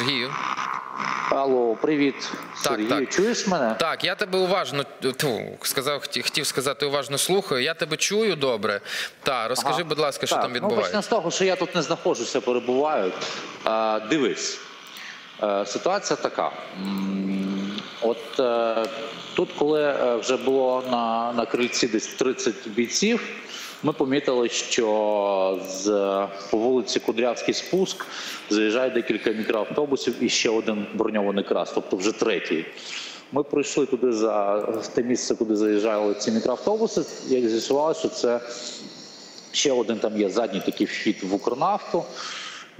Сергію. Алло, привіт, Так, Сергій. так. Чуєш мене? Так, я тебе уважно тьфу, сказав, хотів, сказати уважно слухаю. Я тебе чую добре. Та розкажи, Ага. будь ласка, що Так, там Ну, почнемо відбувається. з того, що я тут не знаходжуся, перебуваю. А, дивись, е, ситуація така. От е, тут, коли е, вже було на, на крильці десь 30 бійців, ми помітили, що з по вулиці Кудрявський спуск заїжджає декілька мікроавтобусів і ще один броньований крас, тобто вже третій. Ми прийшли туди за те місце, куди заїжджали ці мікроавтобуси. Як з'ясувалося, що це Ще один там є задній такий вхід в Укрнафту.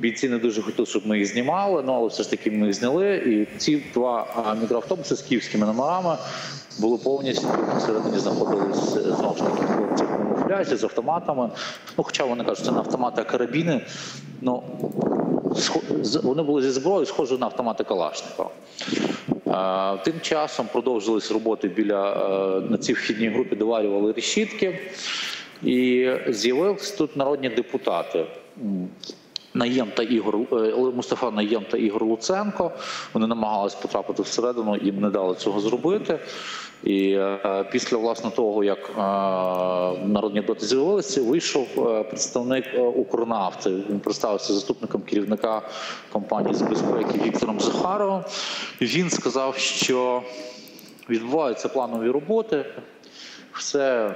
Бійці не дуже хотіли, щоб ми їх знімали, ну але все ж таки ми їх зняли. І ці два мікроавтобуси з київськими номерами були повністю всередині знаходились е, знову ж таки хлопці в камуфляжі з автоматами. Ну, хоча вони кажуть, це не автомати, а карабіни. Ну вони були зі зброєю, схожі на автомати Калашникова. Е, Тим часом продовжились роботи біля е, на цій вхідній групі, доварювали решітки. І з'явились тут народні депутати. Наєм та Ігор е, Мустафа Наєм та Ігор Луценко. Вони намагались потрапити всередину, їм не дали цього зробити. І е, після власне того, як е, народні депутати з'явилися, вийшов е, представник е, Укрнафти. Він представився заступником керівника компанії з безпеки Віктором Захаровим. Він сказав, що відбуваються планові роботи. Все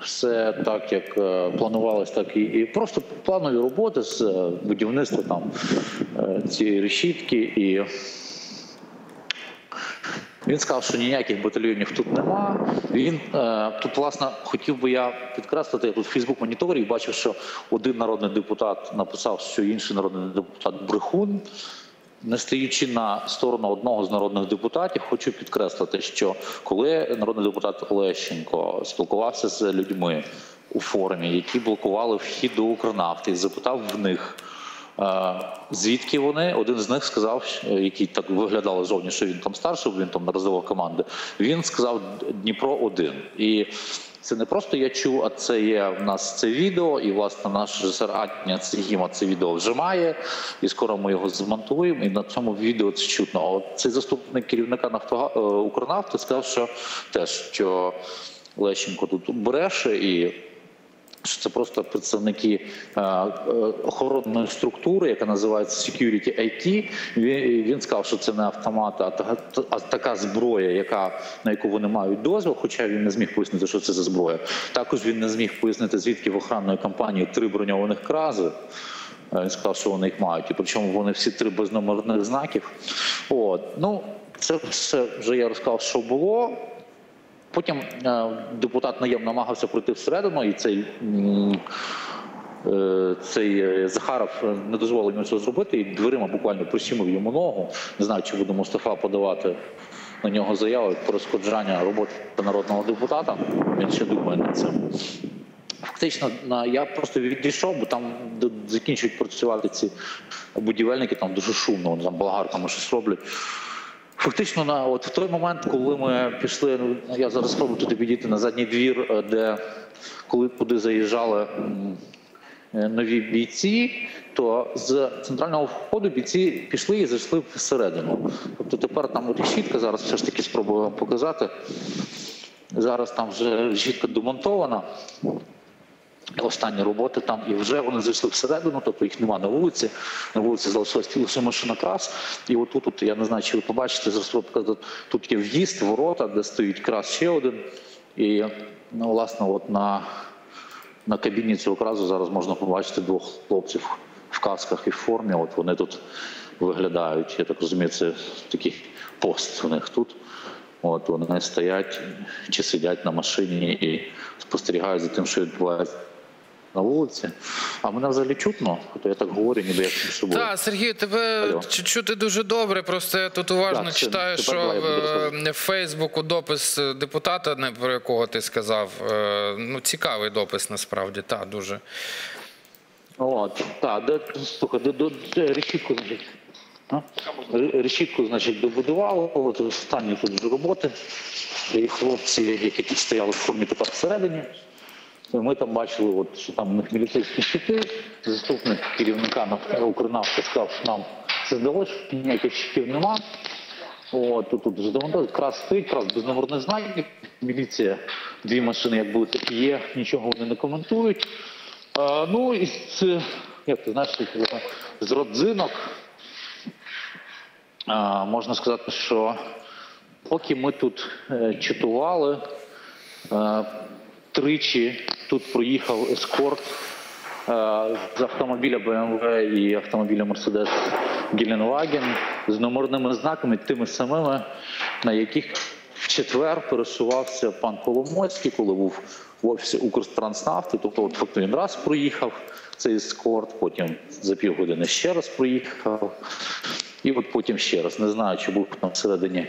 все так, як е, планувалось, так і, і просто планові роботи з е, будівництва там е, цієї решітки. І він сказав, що ніяких батальйонів тут нема. Він тут, власне, хотів би я підкреслити, я тут Фейсбук моніторі бачив, що один народний депутат написав, що інший народний депутат брехун. Не стоючи на сторону одного з народних депутатів, хочу підкреслити, що коли народний депутат Олещенко спілкувався з людьми у форумі, які блокували вхід до Укрнафти, запитав в них, е, звідки вони. Один з них сказав, який так виглядало зовні, що він там старший, він там роздавав команди. Він сказав Дніпро 1 і. Це не просто я чув, а це є в нас це відео, і власне наш режисер Атня Сергіма це відео вже має, і скоро ми його змонтуємо. І на цьому відео це чутно. А от цей заступник керівника Нафтога е, Укрнафти сказав, що теж що Лещенко тут бреше і. Що це просто представники е, е, охоронної структури, яка називається Security IT. Він, сказав, що це не автомат, а, та- така зброя, яка на яку вони мають дозвіл. Хоча він не зміг пояснити, що це за зброя. Також він не зміг пояснити, звідки в охоронної компанії три броньованих крази. Е, Він сказав, що вони їх мають, і причому вони всі три без номерних знаків. От ну це все вже я розказав, що було. Потім е, депутат наєм намагався пройти всередину, і цей, е, цей е, Захаров не дозволив йому цього зробити, і дверима буквально присімив йому ногу. Не знаю, чи буде Мустафа подавати на нього заяву про розходжання роботи народного депутата. Він ще думає над цим. Фактично, я просто відійшов, бо там закінчують працювати ці будівельники, там дуже шумно, вони там болгарками щось роблять. Фактично, на от в той момент, коли ми пішли, ну я зараз спробую туди підійти на задній двір, е, де коли куди заїжджали е, нові бійці, то з центрального входу бійці пішли і зайшли всередину. Тобто тепер там решітка, зараз все ж таки спробую вам показати. Зараз там вже решітка демонтована. Останні роботи там і вже вони зайшли всередину, тобто їх нема на вулиці. На вулиці залишилась лише машина крас. І отут, от, я не знаю, чи ви побачите, зараз тут є в'їзд, ворота, де стоїть крас ще один. І ну, власне, от на, на кабіні цього кразу зараз можна побачити двох хлопців в касках і в формі. От вони тут виглядають. Я так розумію, це такий пост у них тут. От вони стоять чи сидять на машині і спостерігають за тим, що відбувається на вулиці. А мене взагалі чутно, то я так говорю, ніби як між собою. Так, Сергію, тебе Алло. чути дуже добре. Просто я тут уважно Так, читаю, що буду в, е, Фейсбуку допис депутата, не про якого ти сказав. е, Ну, цікавий допис насправді, так, дуже. От, так, де, слухай, де, де, де решітку, значить? Решітку, значить, добудували, от останні тут роботи. І хлопці, які тут стояли в формі тепер всередині. Ми там бачили, от, що там у них міліцейські щити. Заступник керівника «Наф- Укрнафти сказав, що нам все здалося, що ніяких щитів нема. От, тут, тут якраз стоїть, якраз без номерних знаків. Міліція, дві машини, як були, так і є, нічого вони не коментують. А, ну і з, як ти знаєш, з родзинок а, можна сказати, що поки ми тут е, чатували, е, тричі тут проїхав ескорт е, з автомобіля BMW і автомобіля Mercedes Геленваген з номерними знаками, тими самими, на яких в четвер пересувався пан Коломойський, коли був в офісі Укртранснафти. Тобто, от фактично він раз проїхав цей ескорт, потім за півгодини ще раз проїхав. І от потім ще раз, не знаю, чи був там всередині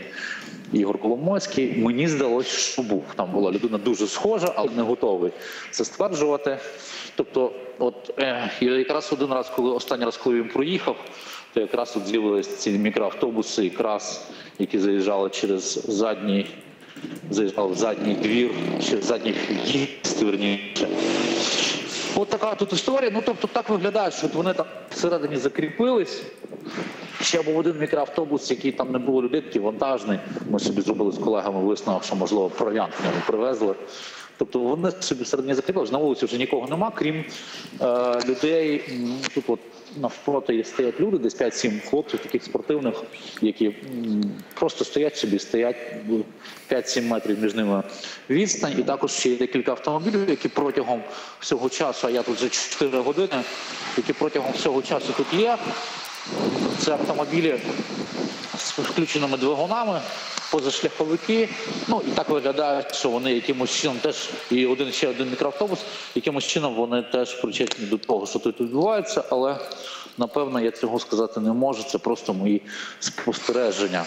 Ігор Коломойський. Мені здалося, що був. Там була людина дуже схожа, але не готовий це стверджувати. Тобто, от е, якраз один раз, коли останній раз, коли він проїхав, то якраз тут з'явилися ці мікроавтобуси, якраз які заїжджали через задній, заїжджали в задній двір, через задній в'їзд, верніше. От така тут історія. Ну тобто так виглядає, що вони там всередині закріпились. Ще був один мікроавтобус, який там не було людей, такий вантажний. Ми собі зробили з колегами висновок, що можливо провіант в привезли. Тобто вони собі всередині закріпились. На вулиці вже нікого нема, крім е, людей. Тут от навпроти стоять люди, десь 5-7 хлопців, таких спортивних, які м, просто стоять собі, стоять 5-7 метрів між ними відстань. І також ще є декілька автомобілів, які протягом всього часу, а я тут вже 4 години, які протягом всього часу тут є. Це автомобілі з включеними двигунами, позашляховики. Ну і так виглядає, що вони якимось чином теж і один ще один мікроавтобус, якимось чином вони теж причетні до того, що тут відбувається, але напевно я цього сказати не можу. Це просто мої спостереження.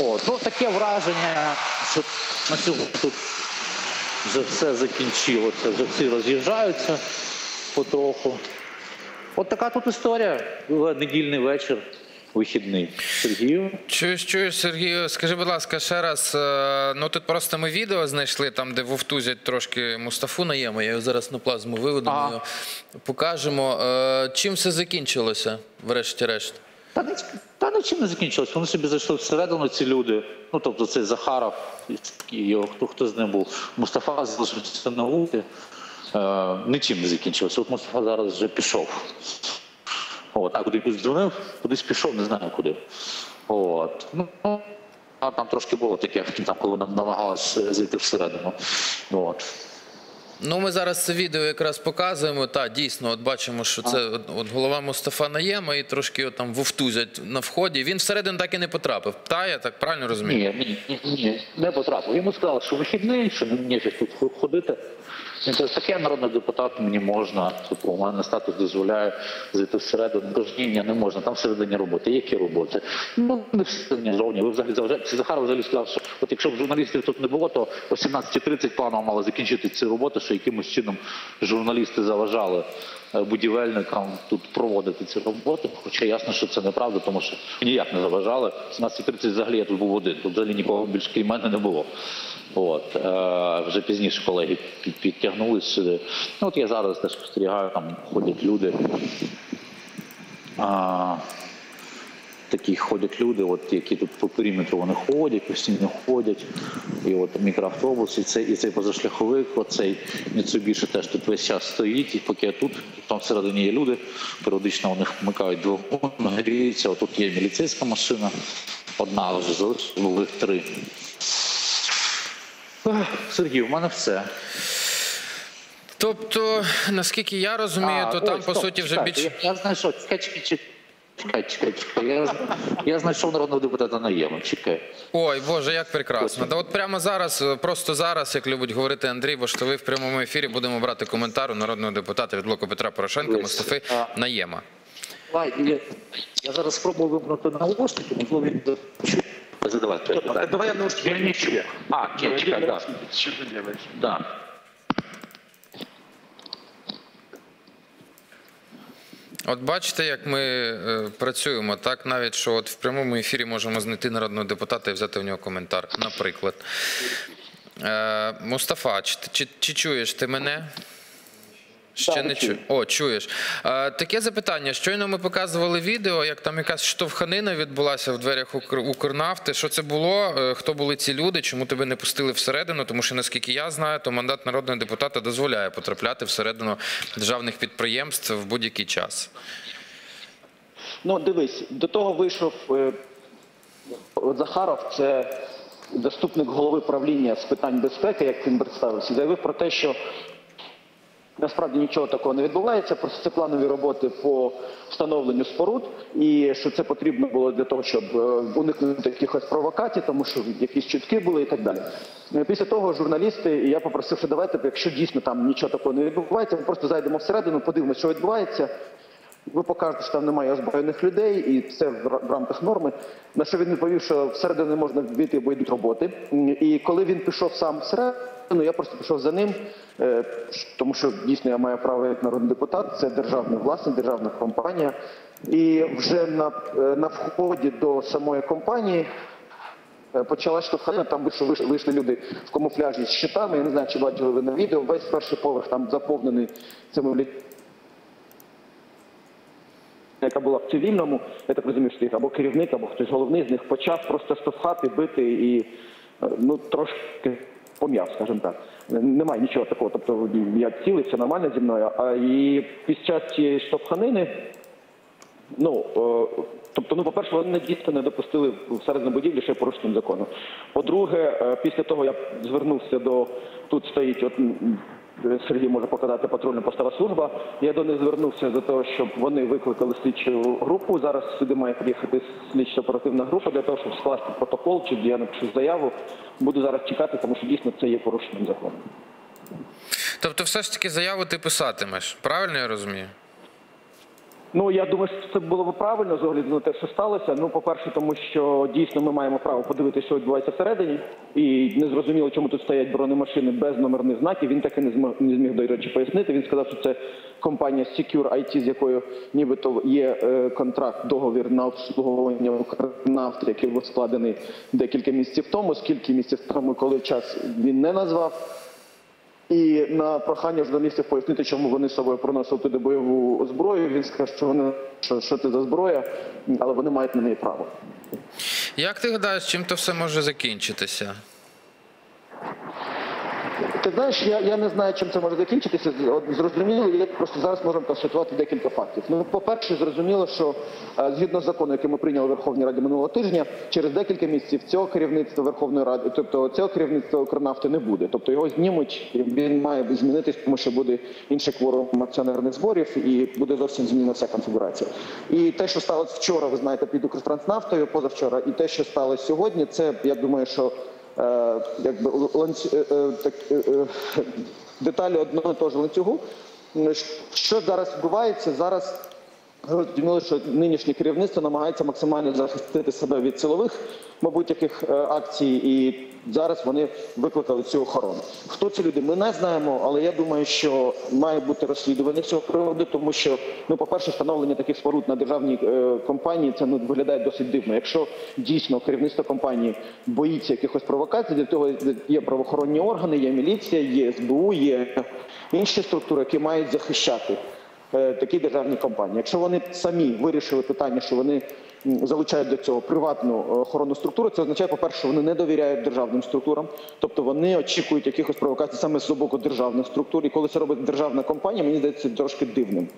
От, ну таке враження, що на цьому тут вже все закінчилося, вже всі роз'їжджаються потроху. От така тут історія. Недільний вечір, вихідний. Сергію. Чуєш, чуєш, Сергію, скажи, будь ласка, ще раз. е, Ну тут просто ми відео знайшли, там, де вовтузять трошки Мустафу наємо. Я його зараз на плазму виведу, Ага. його покажемо. Е, Чим все закінчилося, врешті-решт? Та, та нічим не закінчилось. Вони собі зайшли всередину, ці люди. Ну тобто цей Захаров, і його, хто, хто з ним був. Мустафа залишився на вулиці. Е, нічим не закінчилося. От Мустафа зараз вже пішов. От, а куди дзвонив, кудись пішов, не знаю куди. От. Ну, а там трошки було таке, там, коли намагалася зайти всередину. От. Ну, ми зараз це відео якраз показуємо. Та дійсно, от бачимо, що це от, от голова Мустафа Наєма і трошки от там вовтузять на вході. Він всередину так і не потрапив. Та я так правильно розумію? Ні, ні, ні, ні, не потрапив. Йому сказали, що вихідний, що не нефіг тут ходити. Він каже, так я народний депутат, мені можна, типу, у мене статус дозволяє зайти всередину. Каже, ні, ні, не можна, там всередині роботи. Які роботи? Ну, не всередині зовні. Ви взагалі. Захаров взагалі сказав, що от якщо б журналістів тут не було, то о 17.30 планово мали закінчити ці роботи, що якимось чином журналісти заважали е, будівельникам тут проводити ці роботи. Хоча ясно, що це неправда, тому що ніяк не заважали. О 17.30 взагалі я тут був один. Тут взагалі нікого більше крім мене не було. От е, вже пізніше колеги підтягнулись сюди. Ну от я зараз теж спостерігаю, там ходять люди. А, такі ходять люди, от які тут по периметру вони ходять, постійно ходять. І от мікроавтобус, і цей, і цей позашляховик, оцей Mitsubishi теж тут весь час стоїть, і поки я тут, там всередині є люди, періодично у них вмикають двигун, гріються. Отут є міліцейська машина, одна вже залишилась, були три. Сергій, у мене все. Тобто, наскільки я розумію, то А, там ой, по суті вже чекайте, більш. Я, я знайшов, чекай, чекай, чекай. Чекай, чекай. Я, я знайшов народного депутата Наєма. Чекай. Ой, Боже, як прекрасно. Та от прямо зараз, е, просто зараз, як любить говорити Андрій Воштовий в прямому ефірі, будемо брати коментар у народного депутата від блоку Петра Порошенка Ось, Мустафи а. Наєма. Давай, я, я зараз спробую вимкнути наушники, можливо, він. Задавати. Давай я наушники Я не чую. А, ні, чекай. Что ты делаешь? Да. От бачите, як ми е, працюємо, так навіть що от в прямому ефірі можемо знайти народного депутата і взяти в нього коментар. Наприклад, е, Мустафа, чи, чи, чи чуєш ти мене? Ще Так, не чую. О, чуєш. Е, таке запитання. Щойно ми показували відео, як там якась штовханина відбулася в дверях Укр- Укрнафти. Що це було? Е, Хто були ці люди? Чому тебе не пустили всередину? Тому що, наскільки я знаю, то мандат народного депутата дозволяє потрапляти всередину державних підприємств в будь-який час. Ну, дивись, до того вийшов е, Захаров, це заступник голови правління з питань безпеки, як він представився, заявив про те, що насправді нічого такого не відбувається, просто це планові роботи по встановленню споруд, і що це потрібно було для того, щоб е, уникнути якихось провокацій, тому що якісь чутки були і так далі. Е, Після того журналісти, і я попросив, що давайте, якщо дійсно там нічого такого не відбувається, ми просто зайдемо всередину, подивимося, що відбувається. Ви покажете, що там немає озброєних людей, і це в рамках норми. На що він відповів, що всередину можна війти, бо йдуть роботи. І коли він пішов сам всередину, я просто пішов за ним, е, тому що дійсно я маю право як народний депутат, це державна власність, державна компанія. І вже на, е, на вході до самої компанії Е, Почалась штовханина, там вийшли, вийшли, люди в камуфляжі з щитами. Я не знаю, чи бачили ви на відео. Весь перший поверх там заповнений цими людьми, яка була в цивільному, я так розумію, що їх або керівник, або хтось головний з них почав просто штовхати, бити і е, ну трошки пом'яв, скажімо так. Немає нічого такого. Тобто я цілий, все нормально зі мною. А і під час цієї штовханини Ну, е, тобто, ну, по-перше, вони дійсно не допустили всередину будівлі ще порушенням закону. По-друге, е, після того я звернувся до тут стоїть, от Сергій може показати патрульна постава служба. Я до них звернувся за того, щоб вони викликали слідчу групу. Зараз сюди має приїхати слідча оперативна група для того, щоб скласти протокол, чи я напишу заяву. Буду зараз чекати, тому що дійсно це є порушенням закону. Тобто, все ж таки заяву ти писатимеш. Правильно я розумію? Ну я думаю, що це було б правильно з огляду на те, що сталося. Ну, по-перше, тому що дійсно ми маємо право подивитися, що відбувається всередині, і не зрозуміло, чому тут стоять бронемашини без номерних знаків. Він таки не змог не зміг до речі пояснити. Він сказав, що це компанія Secure IT, з якою нібито є е, контракт, договір на обслуговування Укрнафти, який був складений декілька місяців тому. Скільки місяців тому, коли час він не назвав. І на прохання журналістів пояснити, чому вони з собою проносили туди бойову зброю. Він сказав, що вони що, що це за зброя, але вони мають на неї право. Як ти гадаєш, чим то все може закінчитися? Ти знаєш, я, я не знаю, чим це може закінчитися. Зрозуміло, я просто зараз можемо констатувати декілька фактів. Ну, по-перше, зрозуміло, що е, згідно закону, який ми прийняли в Верховній Раді минулого тижня, через декілька місяців цього керівництва Верховної Ради, тобто цього керівництва Укрнафти не буде. Тобто його знімуть, він має змінитись, тому що буде інший кворум акціонерних зборів і буде зовсім змінена вся конфігурація. І те, що сталося вчора, ви знаєте, під Укртранснафтою, позавчора, і те, що сталося сьогодні, це я думаю, що якби ланц... е, е, так, е, е, деталі одного того ж ланцюгу. Що зараз відбувається? Зараз зрозуміло, що нинішнє керівництво намагається максимально захистити себе від силових, мабуть, яких е, акцій, і зараз вони викликали цю охорону. Хто ці люди? Ми не знаємо, але я думаю, що має бути розслідування цього приводу, тому що, ну, по-перше, встановлення таких споруд на державній е, компанії це ну виглядає досить дивно. Якщо дійсно керівництво компанії боїться якихось провокацій, для того є правоохоронні органи, є міліція, є СБУ, є інші структури, які мають захищати такі державні компанії. Якщо вони самі вирішили питання, що вони залучають до цього приватну е, охоронну структуру, це означає, по-перше, що вони не довіряють державним структурам, тобто вони очікують якихось провокацій саме з боку державних структур. І коли це робить державна компанія, мені здається трошки дивним.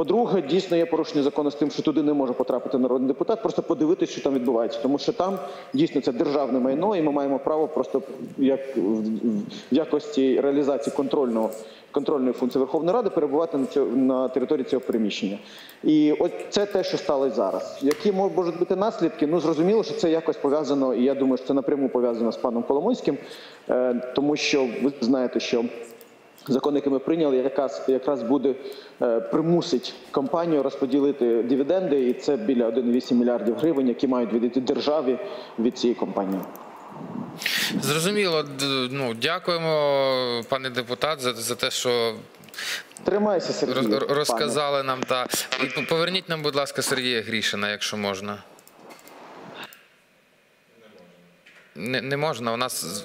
По-друге, дійсно є порушення закону з тим, що туди не може потрапити народний депутат, просто подивитися, що там відбувається, тому що там дійсно це державне майно, і ми маємо право просто як в якості реалізації контрольного контрольної функції Верховної Ради перебувати на цьо, на території цього приміщення. І от це те, що сталося зараз. Які можуть бути наслідки? Ну зрозуміло, що це якось пов'язано, і я думаю, що це напряму пов'язано з паном Коломойським, е, тому що ви знаєте, що. Закон, який ми прийняли, якраз якраз буде е, примусить компанію розподілити дивіденди, і це біля 1,8 мільярдів гривень, які мають відійти державі від цієї компанії. Зрозуміло, ну дякуємо, пане депутат, за, за те, що Тримайся, Сергій. роз- пане. розказали нам. Та і поверніть нам, будь ласка, Сергія Грішина, якщо можна. Не, не можна. У нас